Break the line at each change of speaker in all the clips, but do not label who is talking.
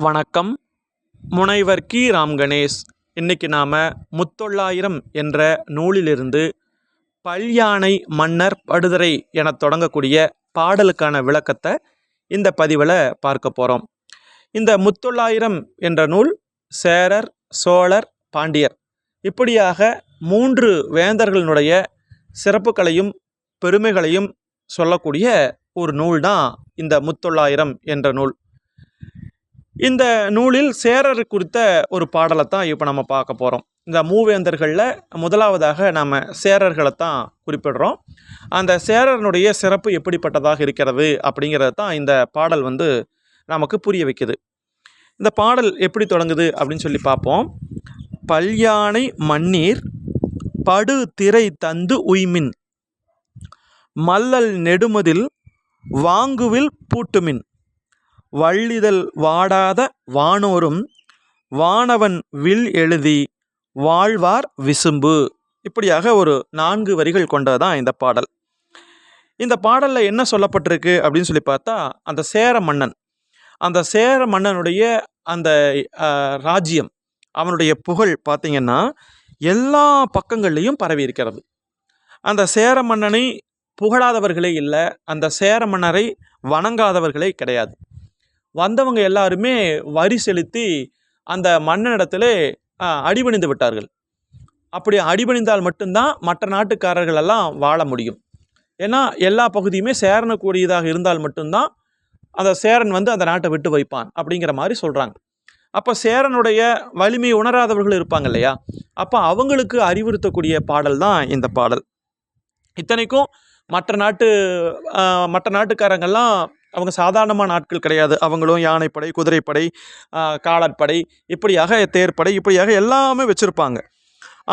வணக்கம். முனைவர் கி. ராம் கணேஷ். இன்னைக்கு நாம் முத்தொள்ளாயிரம் என்ற நூலிலிருந்து பல்யானை மன்னர் படுதரை என தொடங்கக்கூடிய பாடலுக்கான விளக்கத்தை இந்த பதிவில் பார்க்க போகிறோம் இந்த முத்தொள்ளாயிரம் என்ற நூல் சேரர் சோழர் பாண்டியர் இப்படியாக மூன்று வேந்தர்களினுடைய சிறப்புகளையும் பெருமைகளையும் சொல்லக்கூடிய ஒரு நூல் தான் இந்த முத்தொள்ளாயிரம் என்ற நூல். இந்த நூலில் சேரர் குறித்த ஒரு பாடலை தான் இப்போ நம்ம பார்க்க போகிறோம் இந்த மூவேந்தர்களில் முதலாவதாக நாம் சேரர்களை தான் குறிப்பிடுறோம். அந்த சேரனுடைய சிறப்பு எப்படிப்பட்டதாக இருக்கிறது அப்படிங்கிறது தான் இந்த பாடல் வந்து நமக்கு புரிய வைக்குது. இந்த பாடல் எப்படி தொடங்குது அப்படின்னு சொல்லி பார்ப்போம். பல்யானை மண்ணீர் படு திரை தந்து உய்மின். மல்லல் நெடுமதில் வாங்குவில் பூட்டுமின். வள்ளிதழ் வாடாத வானோரும் வானவன் வில் எழுதி வாழ்வார் விசும்பு. இப்படியாக ஒரு நான்கு வரிகள் கொண்டதான் இந்த பாடல். இந்த பாடலில் என்ன சொல்லப்பட்டிருக்கு அப்படின்னு சொல்லி பார்த்தா அந்த சேர மன்னன். அந்த சேர மன்னனுடைய அந்த ராஜ்யம் அவனுடைய புகழ் பார்த்திங்கன்னா எல்லா பக்கங்கள்லேயும் பரவி இருக்கிறது. அந்த சேர மன்னனை புகழாதவர்களே இல்லை அந்த சேர மன்னரை வணங்காதவர்களே கிடையாது. வந்தவங்க எல்லாருமே வரி செலுத்தி அந்த மன்னனிடத்திலே அடிபணிந்து விட்டார்கள். அப்படி அடிபணிந்தால் மட்டும்தான் மற்ற நாட்டுக்காரர்கள் எல்லாம் வாழ முடியும். ஏன்னா எல்லா பகுதியுமே சேரனக்கூடியதாக இருந்தால் மட்டும்தான் அந்த சேரன் வந்து அந்த நாட்டை விட்டு வைப்பான் அப்படிங்கிற மாதிரி சொல்கிறாங்க அப்போ சேரனுடைய வலிமை உணராதவர்கள் இருப்பாங்க இல்லையா? அப்போ அவங்களுக்கு அறிவுறுத்தக்கூடிய பாடல் தான் இந்த பாடல். இத்தனைக்கும் மற்ற நாட்டு மற்ற நாட்டுக்காரங்கள்லாம் அவங்க சாதாரணமான ஆட்கள் கிடையாது. அவங்களும் யானைப்படை குதிரைப்படை காலாட்படை இப்படியாக தேர்ப்படை இப்படியாக எல்லாமே வச்சுருப்பாங்க.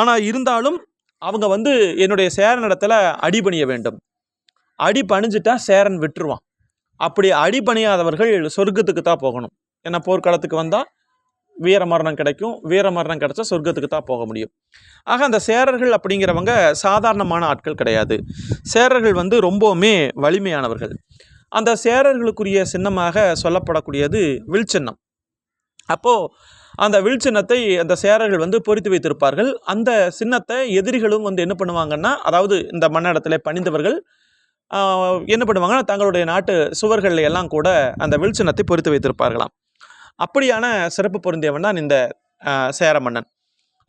ஆனால் இருந்தாலும் அவங்க வந்து என்னுடைய சேரன் இடத்துல அடிபணிய வேண்டும். அடி பணிஞ்சிட்டா சேரன் விட்டுருவான். அப்படி அடி பணியாதவர்கள் சொர்க்கத்துக்கு தான் போகணும். ஏன்னா போர்க்காலத்துக்கு வந்தால் வீர மரணம் கிடைக்கும். வீர மரணம் கிடைச்சா சொர்க்கத்துக்கு தான் போக முடியும். ஆக அந்த சேரர்கள் அப்படிங்கிறவங்க சாதாரணமான ஆட்கள் கிடையாது. சேரர்கள் வந்து ரொம்பவுமே வலிமையானவர்கள். அந்த சேரர்களுக்குரிய சின்னமாக சொல்லப்படக்கூடியது வில் சின்னம். அப்போது அந்த வில் சின்னத்தை அந்த சேரர்கள் வந்து பொறித்து வைத்திருப்பார்கள். அந்த சின்னத்தை எதிரிகளும் வந்து என்ன பண்ணுவாங்கன்னா அதாவது இந்த மன்னடத்தில் பணிந்தவர்கள் என்ன பண்ணுவாங்கன்னா தங்களுடைய நாட்டு சுவர்கள் எல்லாம் கூட அந்த வில் சின்னத்தை பொறித்து வைத்திருப்பார்களாம். அப்படியான சிறப்பு பொருந்தியவன் தான் இந்த சேர மன்னன்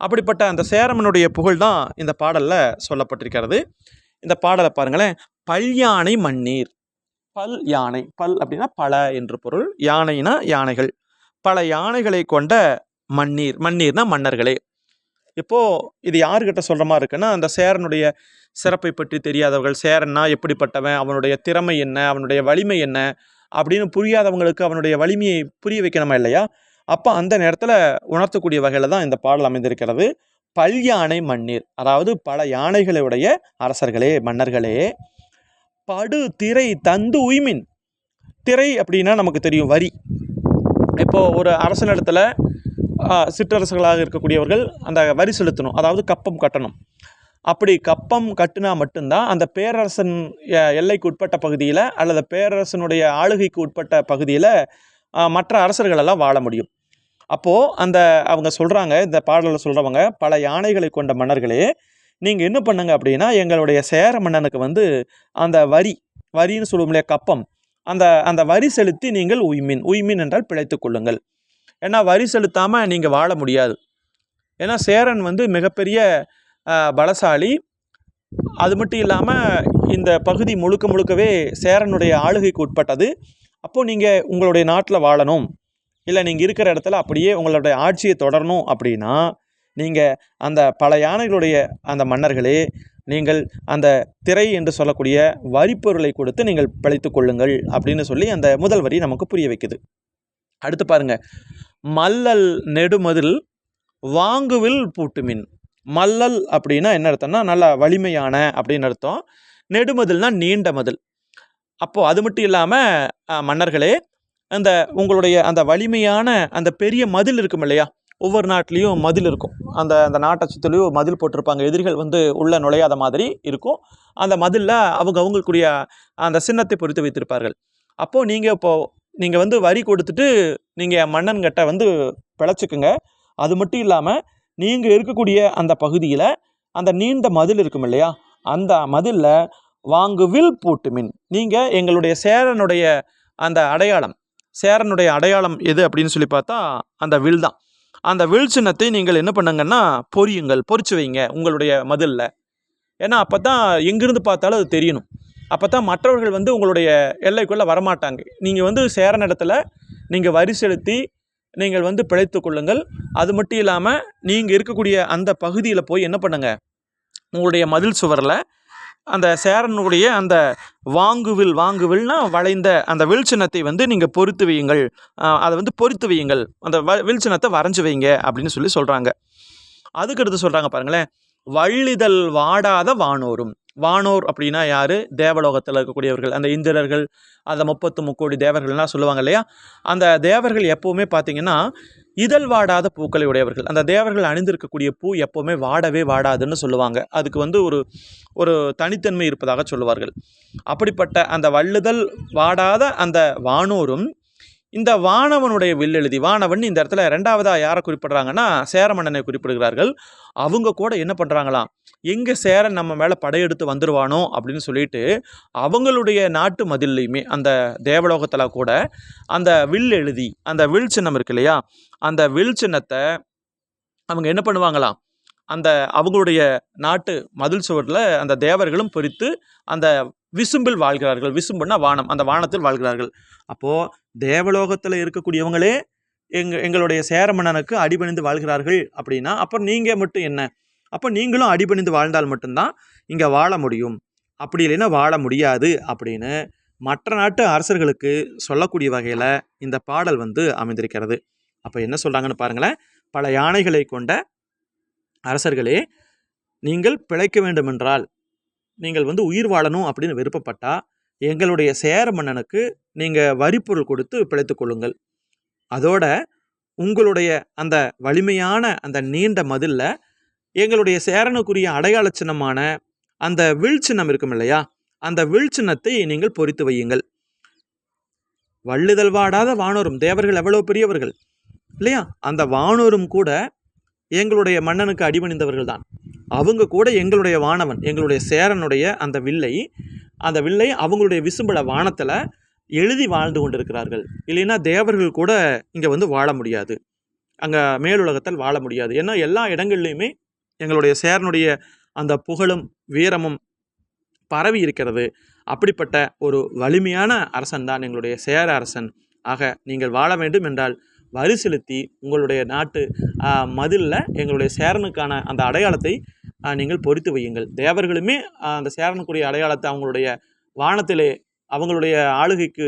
அப்படிப்பட்ட அந்த சேரமனுடைய புகழ் தான் இந்த பாடலில் சொல்லப்பட்டிருக்கிறது. இந்த பாடலை பாருங்களேன். பல்யானை மண்ணீர் பல் யானை. பல் அப்படின்னா பல என்று பொருள். யானைனா யானைகள். பல யானைகளை கொண்ட மண்ணீர். மண்ணீர்னா மன்னர்களே. இப்போ இது யாருக்கிட்ட சொல்கிற மாதிரி இருக்குன்னா அந்த சேரனுடைய சிறப்பை பற்றி தெரியாதவர்கள் சேரன்னா எப்படிப்பட்டவன் அவனுடைய திறமை என்ன அவனுடைய வலிமை என்ன அப்படின்னு புரியாதவங்களுக்கு அவனுடைய வலிமையை புரிய வைக்கணுமா இல்லையா? அப்போ அந்த நேரத்தில் உணர்த்தக்கூடிய வகையில் தான் இந்த பாடல் அமைந்திருக்கிறது. பல் யானை மண்ணீர். அதாவது பல யானைகளுடைய அரசர்களே மன்னர்களே படு திரை தந்து உய்மின். திரை அப்படின்னா நமக்கு தெரியும் வரி. இப்போது ஒரு அரசனிடத்துல ஆ, சிற்றரசுகளாக இருக்கக்கூடியவர்கள் அந்த வரி செலுத்தணும். அதாவது கப்பம் கட்டணும். அப்படி கப்பம் கட்டினா மட்டும்தான் அந்த பேரரசன் எ- எல்லைக்கு உட்பட்ட பகுதியில் அல்லது பேரரசனுடைய ஆளுகைக்கு உட்பட்ட பகுதியில் மற்ற அரசர்களெல்லாம் வாழ முடியும். அப்போது அந்த அவங்க சொல்கிறாங்க இந்த பாடலில் சொல்கிறவங்க பல யானைகளை கொண்ட மன்னர்களே நீங்கள் என்ன பண்ணுங்க அப்படின்னா எங்களுடைய சேர மன்னனுக்கு வந்து அந்த வரி வரின்னு சொல்லுவோம் இல்லையா கப்பம் அந்த அந்த வரி செலுத்தி நீங்கள் உய்மீன். உய்மீன் என்றால் பிழைத்து கொள்ளுங்கள். ஏன்னா வரி செலுத்தாமல் நீங்கள் வாழ முடியாது. ஏன்னா சேரன் வந்து மிகப்பெரிய பலசாலி. அது மட்டும் இல்லாமல் இந்த பகுதி முழுக்க முழுக்கவே சேரனுடைய ஆளுகைக்கு உட்பட்டது. அப்போது நீங்கள் உங்களுடைய நாட்டில் வாழணும். இல்லை நீங்கள் இருக்கிற இடத்துல அப்படியே உங்களுடைய ஆட்சியை தொடரணும் அப்படின்னா நீங்கள் அந்த பல யானைகளுடைய அந்த மன்னர்களே நீங்கள் அந்த திரை என்று சொல்லக்கூடிய வரிப்பொருளை கொடுத்து நீங்கள் பிழைத்து கொள்ளுங்கள் அப்படின்னு சொல்லி அந்த முதல் வரி நமக்கு புரிய வைக்குது. அடுத்து பாருங்க. மல்லல் நெடுமதில் வாங்குவில் பூட்டுமின். மல்லல் அப்படின்னா என்ன அர்த்தம்னா நல்லா வலிமையான அப்படின்னு அர்த்தம். நெடுமதில்னா நீண்ட மதில். அப்போது அது மட்டும் இல்லாமல் மன்னர்களே அந்த உங்களுடைய அந்த வலிமையான அந்த பெரிய மதில் இருக்கும் இல்லையா ஒவ்வொரு நாட்டிலையும் மதில் இருக்கும். அந்த அந்த நாட்டை சுற்றிலையும் மதில் போட்டிருப்பாங்க. எதிரிகள் வந்து உள்ளே நுழையாத மாதிரி இருக்கும். அந்த மதிலில் அவங்க அவங்களுக்குரிய அந்த சின்னத்தை பொறுத்து வைத்திருப்பார்கள். அப்போது நீங்கள் இப்போது நீங்கள் வந்து வரி கொடுத்துட்டு நீங்கள் மன்னன்கிட்ட வந்து பிழைச்சிக்குங்க. அது மட்டும் இல்லாமல் நீங்கள் இருக்கக்கூடிய அந்த பகுதியில் அந்த நீண்ட மதில் இருக்கும் இல்லையா? அந்த மதிலில் வாங்கு வில் போட்டு மின். நீங்கள் எங்களுடைய சேரனுடைய அந்த அடையாளம். சேரனுடைய அடையாளம் எது அப்படின்னு சொல்லி பார்த்தா அந்த வில் தான். அந்த வில் சின்னத்தை நீங்கள் என்ன பண்ணுங்கன்னா பொரியுங்கள் பொறிச்சு வைங்க உங்களுடைய மதிலில். ஏன்னா அப்போ தான் எங்கிருந்து பார்த்தாலும் அது தெரியணும். அப்போ தான் மற்றவர்கள் வந்து உங்களுடைய எல்லைக்குள்ளே வரமாட்டாங்க. நீங்கள் வந்து சேர இடத்துல நீங்கள் வரி செலுத்தி நீங்கள் வந்து பிழைத்து கொள்ளுங்கள். அது மட்டும் இல்லாமல் நீங்கள் இருக்கக்கூடிய அந்த பகுதியில் போய் என்ன பண்ணுங்கள் உங்களுடைய மதில் சுவரில் அந்த சேரனுடைய அந்த வாங்குவில் வாங்குவில்னா வளைந்த அந்த வில் சின்னத்தை வந்து நீங்கள் பொறுத்து வையுங்கள். அதை வந்து பொறுத்து வையுங்கள். அந்த வ வில் சின்னத்தை வரைஞ்சி வைங்க அப்படின்னு சொல்லி சொல்கிறாங்க அதுக்கடுத்து சொல்கிறாங்க பாருங்களேன். வள்ளிதழ் வாடாத வானோரும். வானோர் அப்படின்னா யார்? தேவலோகத்தில் இருக்கக்கூடியவர்கள். அந்த இந்திரர்கள் அந்த முப்பத்து முக்கோடி தேவர்கள்லாம் சொல்லுவாங்க இல்லையா? அந்த தேவர்கள் எப்போவுமே பார்த்தீங்கன்னா இதழ் வாடாத பூக்களை உடையவர்கள். அந்த தேவர்கள் அணிந்திருக்கக்கூடிய பூ எப்போவுமே வாடவே வாடாதுன்னு சொல்லுவாங்க. அதுக்கு வந்து ஒரு ஒரு தனித்தன்மை இருப்பதாக சொல்லுவார்கள். அப்படிப்பட்ட அந்த வள்ளுதல் வாடாத அந்த வானோரும் இந்த வானவனுடைய வில்லெழுதி வானவன் இந்த இடத்துல ரெண்டாவதாக யாரை குறிப்பிடுறாங்கன்னா சேரமன்னனை குறிப்பிடுகிறார்கள். அவங்க கூட என்ன பண்ணுறாங்களாம் எங்கே சேரன் நம்ம மேலே படையெடுத்து வந்துடுவானோ அப்படின்னு சொல்லிட்டு அவங்களுடைய நாட்டு மதில்லையுமே அந்த தேவலோகத்தில் கூட அந்த வில் எழுதி அந்த வில் சின்னம் இருக்கு இல்லையா? அந்த வில் சின்னத்தை அவங்க என்ன பண்ணுவாங்களாம்? அந்த அவங்களுடைய நாட்டு மதில் சுவரில் அந்த தேவர்களும் பொறித்து அந்த விசும்பில் வாழ்கிறார்கள். விசும்புன்னா வானம். அந்த வானத்தில் வாழ்கிறார்கள். அப்போது தேவலோகத்தில் இருக்கக்கூடியவங்களே எங்க எங்களுடைய சேர மன்னனுக்கு அடிபணிந்து வாழ்கிறார்கள் அப்படின்னா அப்போ நீங்கள் மட்டும் என்ன? அப்போ நீங்களும் அடிபணிந்து வாழ்ந்தால் மட்டும்தான் இங்கே வாழ முடியும். அப்படி இல்லைன்னா வாழ முடியாது அப்படின்னு மற்ற நாட்டு அரசர்களுக்கு சொல்லக்கூடிய வகையில் இந்த பாடல் வந்து அமைந்திருக்கிறது. அப்போ என்ன சொல்கிறாங்கன்னு பாருங்களேன். பல யானைகளை கொண்ட அரசர்களே நீங்கள் பிழைக்க வேண்டுமென்றால் நீங்கள் வந்து உயிர் வாழணும் அப்படின்னு விருப்பப்பட்டா எங்களுடைய சேர மன்னனுக்கு நீங்கள் வரிப்பொருள் கொடுத்து பிழைத்துக்கொள்ளுங்கள் அதோட உங்களுடைய அந்த வலிமையான அந்த நீண்ட மதில்ல எங்களுடைய சேரனுக்குரிய அடையாள சின்னமான அந்த வில் சின்னம் இருக்கும் இல்லையா? அந்த வில் சின்னத்தை நீங்கள் பொறித்து வையுங்கள். வள்ளுதல் வாடாத வானோரும் தேவர்கள் எவ்வளோ பெரியவர்கள் இல்லையா? அந்த வானோரும் கூட எங்களுடைய மன்னனுக்கு அடிபணிந்தவர்கள் தான் அவங்க கூட எங்களுடைய வானவன் எங்களுடைய சேரனுடைய அந்த வில்லை அந்த வில்லை அவங்களுடைய விசும்பல வானத்தில் எழுதி வாழ்ந்து கொண்டிருக்கிறார்கள். இல்லைன்னா தேவர்கள் கூட இங்கே வந்து வாழ முடியாது. அங்கே மேலுலகத்தில் வாழ முடியாது. ஏன்னா எல்லா இடங்கள்லையுமே எங்களுடைய சேரனுடைய அந்த புகழும் வீரமும் பரவி இருக்கிறது. அப்படிப்பட்ட ஒரு வலிமையான அரசன் தான் எங்களுடைய சேர அரசன். ஆக நீங்கள் வாழ வேண்டும் என்றால் வரி செலுத்தி உங்களுடைய நாட்டு மதிலில் எங்களுடைய சேரனுக்கான அந்த அடையாளத்தை நீங்கள் பொறித்து வையுங்கள். தேவர்களுமே அந்த சேரனுக்குரிய அடையாளத்தை அவங்களுடைய வானத்திலே அவங்களுடைய ஆளுகைக்கு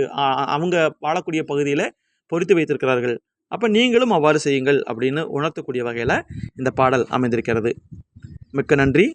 அவங்க வாழக்கூடிய பகுதியில் பொறித்து வைத்திருக்கிறார்கள். அப்போ நீங்களும் அவ்வாறு செய்யுங்கள் அப்படின்னு உணர்த்தக்கூடிய வகையில் இந்த பாடல் அமைந்திருக்கிறது. மிக்க நன்றி.